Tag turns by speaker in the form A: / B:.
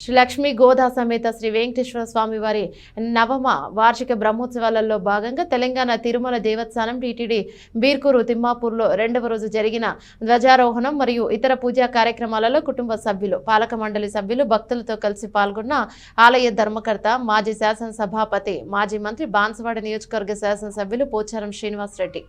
A: శ్రీ లక్ష్మీ గోదా సమేత శ్రీ వెంకటేశ్వర స్వామి వారి నవమ వార్షిక బ్రహ్మోత్సవాలలో భాగంగా తెలంగాణ తిరుమల దేవస్థానం టీటీడీ బీర్కూరు తిమ్మాపూర్లో రెండవ రోజు జరిగిన ధ్వజారోహణం మరియు ఇతర పూజా కార్యక్రమాలలో కుటుంబ సభ్యులు పాలక మండలి సభ్యులు భక్తులతో కలిసి పాల్గొన్న ఆలయ ధర్మకర్త మాజీ శాసనసభాపతి మాజీ మంత్రి బాన్సవాడ నియోజకవర్గ శాసనసభ్యులు పోచారం శ్రీనివాసరెడ్డి.